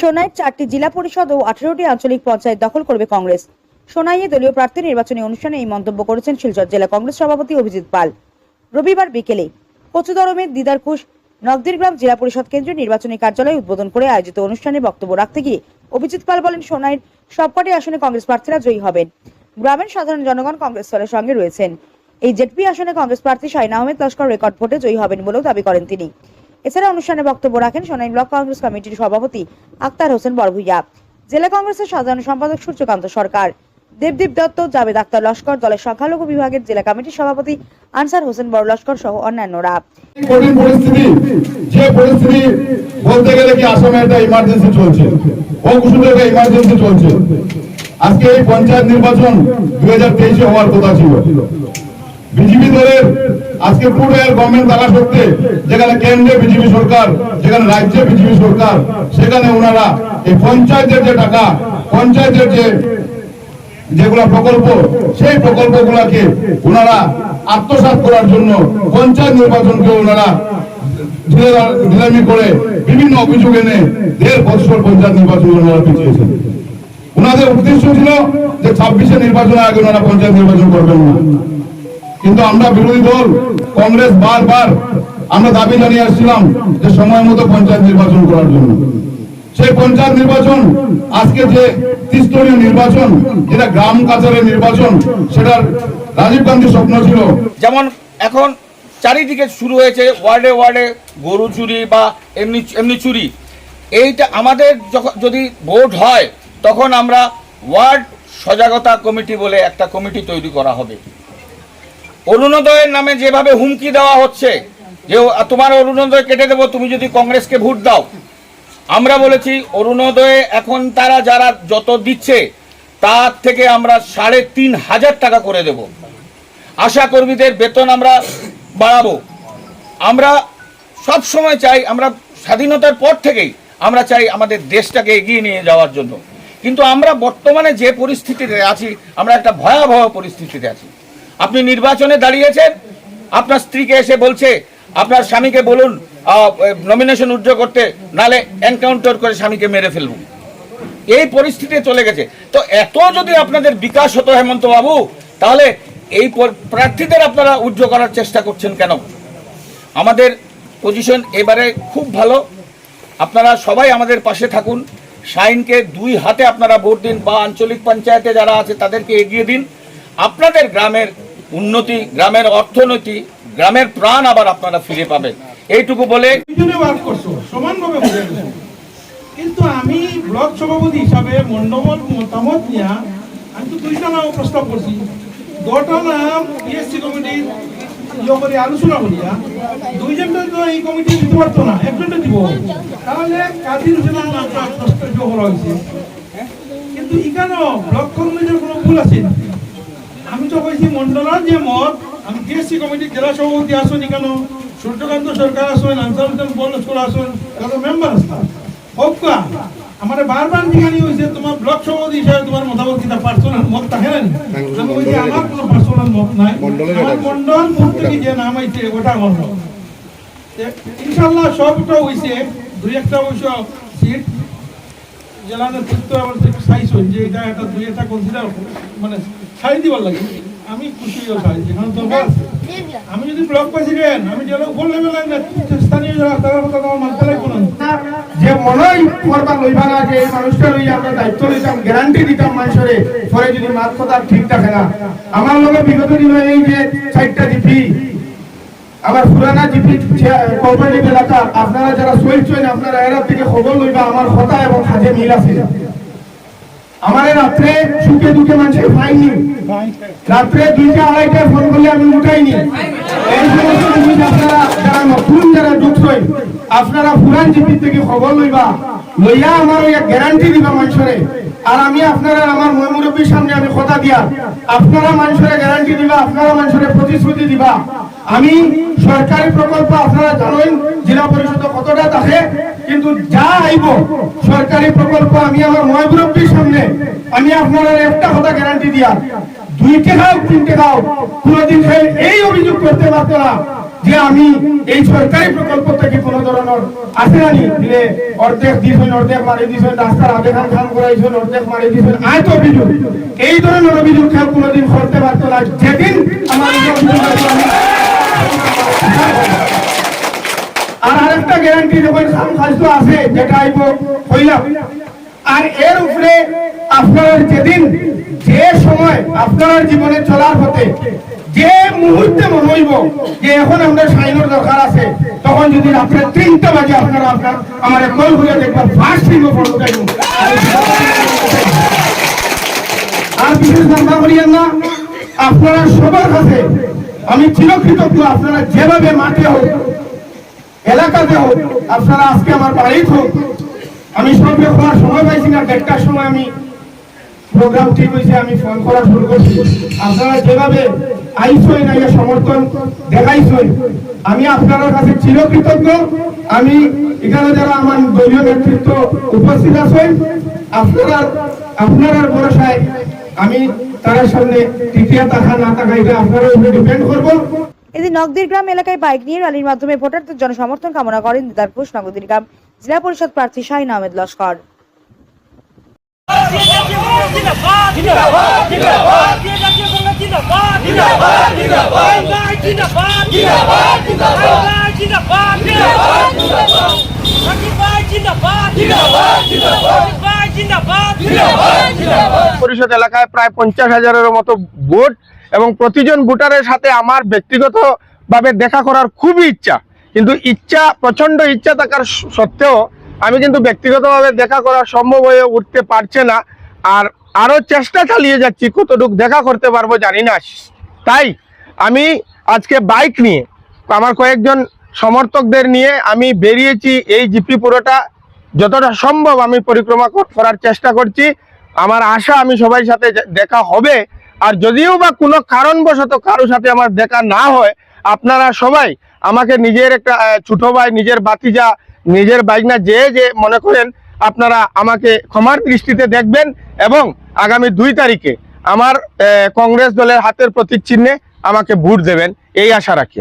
সোনাইয়ের চারটি জেলা পরিষদ ও আঠেরোটি আঞ্চলিক পঞ্চায়েত দখল করবে কংগ্রেস। সোনাইয়ে দলীয় প্রার্থী নির্বাচনী অনুষ্ঠানে এই মন্তব্য করেছেন শিলচর জেলা কংগ্রেস সভাপতি অভিজিৎ পাল। রবিবার বিকেলে কচুদরমের দিদারকুশ নগদিরগ্রাম জেলা পরিষদ কেন্দ্রের নির্বাচনী কার্যালয় উদ্বোধন করে আয়োজিত অনুষ্ঠানে বক্তব্য রাখতে গিয়ে অভিজিৎ পাল বলেন, সোনাইয়ের সবকটি আসনে কংগ্রেস প্রার্থীরা জয়ী হবেন। গ্রামের সাধারণ জনগণ কংগ্রেস দলের সঙ্গে রয়েছেন। এই জেডপি আসনে কংগ্রেস প্রার্থী শাহিন আহমেদ লস্কর রেকর্ড ভোটে জয়ী হবেন বলেও দাবি করেন তিনি। এছাড়া অনুষ্ঠানে বক্তব্য রাখেন সোনাই ব্লক কংগ্রেস কমিটির সভাপতি আক্তার হোসেন বড়ভুইয়া জেলা কংগ্রেসের সাধারণ সম্পাদক সূর্যকান্ত সরকার, দেবদীপ দত্ত জাবেদ আক্তার লস্কর দলের সংখ্যালঘু বিভাগের জেলা কমিটির সভাপতি আনসার হোসেন বড় লস্কর সহ অন্যান্যরা। কঠিন পরিস্থিতি, যে পরিস্থিতি বলতে গেলে কি আসামে একটা ইমার্জেন্সি চলছে অকুশুতে একটা ইমার্জেন্সি চলছে। আজকে এই পঞ্চায়েত নির্বাচন দুই হাজার তেইশে হওয়ার কথা ছিল। বিজেপি দলের আজকে পুরো এর গভর্নমেন্ট থাকা সত্ত্বে যেখানে কেন্দ্রে বিজেপি সরকার, যেখানে রাজ্যে বিজেপি সরকার, সেখানে ওনারা এই পঞ্চায়েতের যে টাকা, পঞ্চায়েতের যে যেগুলো প্রকল্প, সেই প্রকল্পগুলোকে ওনারা আত্মসাৎ করার জন্য পঞ্চায়েত নির্বাচনকে ওনারা ঢিলামি করে বিভিন্ন অভিযোগ এনে দেড় বছর পঞ্চায়েত নির্বাচন ওনারা পিছিয়েছেন। ওনাদের উদ্দেশ্য ছিল যে ছাব্বিশে নির্বাচনের আগে ওনারা পঞ্চায়েত নির্বাচন করবেন না। কিন্তু আমরা বিরোধী দল, কংগ্রেস বারবার আমরা দাবি জানিয়ে আসছিলাম যে সময় মতো পঞ্চায়েত নির্বাচন করার জন্য। সেই পঞ্চায়েত নির্বাচন, আজকে যে ত্রিস্তরীয় নির্বাচন, যেটা গ্রাম কাছারের নির্বাচন, সেটার রাজীব গান্ধীর স্বপ্ন ছিল। যেমন এখন চারিদিকে শুরু হয়েছে ওয়ার্ডে ওয়ার্ডে গরু চুরি বা এমনি এমনি চুরি। এইটা আমাদের যখন যদি ভোট হয়, তখন আমরা ওয়ার্ড সজাগতা কমিটি বলে একটা কমিটি তৈরি করা হবে। অরুণোদয়ের নামে যেভাবে হুমকি দেওয়া হচ্ছে, যে তোমার অরুণোদয় কেটে দেবো, তুমি যদি কংগ্রেসকে ভোট দাও। আমরা বলেছি, অরুণোদয়ে এখন তারা যারা যত দিচ্ছে, তার থেকে আমরা সাড়ে তিন হাজার টাকা করে দেব। আশা কর্মীদের বেতন আমরা বাড়াবো। আমরা সব সময় চাই, আমরা স্বাধীনতার পর থেকেই আমরা চাই আমাদের দেশটাকে এগিয়ে নিয়ে যাওয়ার জন্য। কিন্তু আমরা বর্তমানে যে পরিস্থিতিতে আছি, আমরা একটা ভয়াবহ পরিস্থিতিতে আছি। আপনি নির্বাচনে দাঁড়িয়েছেন, আপনার স্ত্রীকে এসে বলছে, আপনার স্বামীকে বলুন নমিনেশন উজ্জ্ব করতে, নালে এনকাউন্টার করে স্বামীকে মেরে ফেলব। এই পরিস্থিতি চলে গেছে। তো এত যদি আপনাদের বিকাশ হতো হেমন্ত বাবু তাহলে এই প্রার্থীদের আপনারা উজ্জ্ব করার চেষ্টা করছেন কেন? আমাদের পজিশন এবারে খুব ভালো। আপনারা সবাই আমাদের পাশে থাকুন। শাইনকে দুই হাতে আপনারা ভোট দিন, বা আঞ্চলিক পঞ্চায়েতে যারা আছে তাদেরকে এগিয়ে দিন। আপনাদের গ্রামের উন্নতি গ্রামের অর্থনীতি, গ্রামের প্রাণ আবার আপনারা ফিরে পাবেন। এইটুকু বলে কিন্তু আমি ব্লক সভাপতি হিসাবে মণ্ডপর মতামত নিয়া আমি তো দুইটা নাম প্রস্তাব করছি। দুটা নাম পিএসসি কমিটির ইয়ে করে আলোচনা করিয়া দুইজনটা তো এই কমিটি দিতে পারতো না, একজনটা দিব। তাহলে কাজী হোসেনের নামটা প্রস্তাব হয়েছে। কিন্তু এখানেও ব্লক কমিটির কোনো ভুল আছে। আমি তো কইছি মন্ডলার যে মত আমি টিএসসি কমিটির জেলা সভাপতি আসুন এখানে সূর্যকান্ত সরকার আসুন আনসার হোসেন বলস্কর আসুন এত মেম্বার আসতাম। হোক আমার বারবার জিজ্ঞানি হয়েছে তোমার ব্লক সভাপতি হিসাবে তোমার মতামত কিনা পার্সোনাল মত থাকে না আমি বলছি আমার কোনো পার্সোনাল মত নাই আমার মন্ডল মুখ থেকে যে নাম আইছে ওটা তে ইনশাল্লাহ সবটা হইছে দুই একটা অবশ্য সিট জেলা নেতৃত্ব আমার সাইজ হয়েছে এটা একটা দুই একটা কনসিডার মানে ছাই দিবার লাগে। আমি খুশি আমি যদি ব্লক প্রেসিডেন্ট আমি স্থানীয় যে মনেই করবা লইবা না। যে এই মানুষটা আমরা দায়িত্ব গ্যারান্টি দিতাম মানুষরে, পরে যদি কথা ঠিক থাকে না। আমার লগে বিগত দিনে এই যে চারটা জিপি আমার পুরানা জিপি কোম্পানি এলাকা আপনারা যারা চলছেন আপনারা এরা থেকে খবর লইবা, আমার কথা এবং কাজে মিল আছে। আমার রাত্রে সুখে দুঃখে মানুষের পাইনি। রাত্রে দুইটা আড়াইটায় ফোন করলে আমি উঠাইনি। এই সমস্ত আপনারা যারা নতুন, যারা আপনারা পুরান জিপি থেকে খবর লইবা, লইয়া আমার ওই গ্যারান্টি দিবা মানুষরে। আর আমি আপনারা, আমার মই মুরব্বীর সামনে আমি কথা দিয়া, আপনারা মানুষের গ্যারান্টি দিবা, আপনারা মানুষের প্রতিশ্রুতি দিবা। আমি সরকারি প্রকল্প, আপনারা জানেন, জেলা পরিষদ কতটা থাকে কিন্তু যা আইব, সরকারি প্রকল্প, আমি আমার মই সামনে, আমি আপনারা একটা কথা গ্যারান্টি দিয়া, দুইটে খাও, তিনটে খাও, কোনোদিন সেই এই অভিযোগ করতে পারতো না যে আমি এই সরকারি প্রকল্প থেকে কোন ধরনের আসে নানি দিলে অর্ধেক দিয়েছেন, অর্ধেক মারি দিয়েছেন, রাস্তার আধে খান করাইছেন, অর্ধেক মারি দিয়েছেন আয় তো অভিযোগ। এই ধরনের অভিযোগ কেউ কোনোদিন করতে গ্যারান্টি যখন খাম খাদ্য আছে, যেটা আইব, হইলাম। আর এর উপরে আপনার যেদিন, যে সময় আপনার জীবনে চলার পথে, যে মুহূর্তে মনে হইব, যে এখন আমরা সাইনের দরকার আছে, তখন যদি রাত্রে তিনটা বাজে আপনারা আপনার, আমার কল ঘুরে দেখবার ফার্স্ট ফিল্ম ফটো আর বিশেষ ধান্দা করিয়েন না, আপনারা সবার কাছে, আমি চিরকৃতজ্ঞ, আপনারা যেভাবে মাঠে হোক এলাকাতে হোক আপনারা আজকে আমার বাড়িতে হোক আমি সঙ্গে হওয়ার সময় পাইছি না, দেড়টার সময় আমি প্রোগ্রাম ঠিক হয়েছে, আমি ফোন করা শুরু করছি। আপনারা যেভাবে আইসই না সমর্থন দেখাইছই আমি আপনার কাছে চিরকৃতজ্ঞ। আমি এখানে যারা আমার দলীয় নেতৃত্ব উপস্থিত আছেন, আপনারা আপনারা ভরসায় আমি তার সামনে তৃতীয় টাকা না টাকা এটা আপনারা উপরে ডিপেন্ড করব। এদিন নগদির গ্রাম এলাকায় বাইক নিয়ে র্যালির মাধ্যমে ভোটারদের জনসমর্থন কামনা করেন দিদার ঘোষ নগদির গ্রাম জেলা পরিষদ প্রার্থী শাহিন আহমেদ লস্কর। পরিষদ এলাকায় প্রায় পঞ্চাশ হাজারের মতো ভোট এবং প্রতিজন ভোটারের সাথে আমার ব্যক্তিগত ভাবে দেখা করার খুবই ইচ্ছা। কিন্তু ইচ্ছা প্রচণ্ড ইচ্ছা থাকার সত্ত্বেও আমি কিন্তু ব্যক্তিগতভাবে দেখা করা সম্ভব হয়ে উঠতে পারছে না। আর আরও চেষ্টা চালিয়ে যাচ্ছি, কতটুকু দেখা করতে পারব জানি না। তাই আমি আজকে বাইক নিয়ে, আমার কয়েকজন সমর্থকদের নিয়ে আমি বেরিয়েছি এই জিপি পুরোটা। যতটা সম্ভব আমি পরিক্রমা করার চেষ্টা করছি। আমার আশা আমি সবাই সাথে দেখা হবে। আর যদিও বা কোনো কারণবশত কারও সাথে আমার দেখা না হয়, আপনারা সবাই আমাকে নিজের একটা ছোটো ভাই, নিজের বাতিজা নিজের বাইক না যে যে মনে করেন, আপনারা আমাকে ক্ষমার দৃষ্টিতে দেখবেন এবং আগামী দুই তারিখে আমার কংগ্রেস দলের হাতের প্রতীক চিহ্নে আমাকে ভোট দেবেন, এই আশা রাখি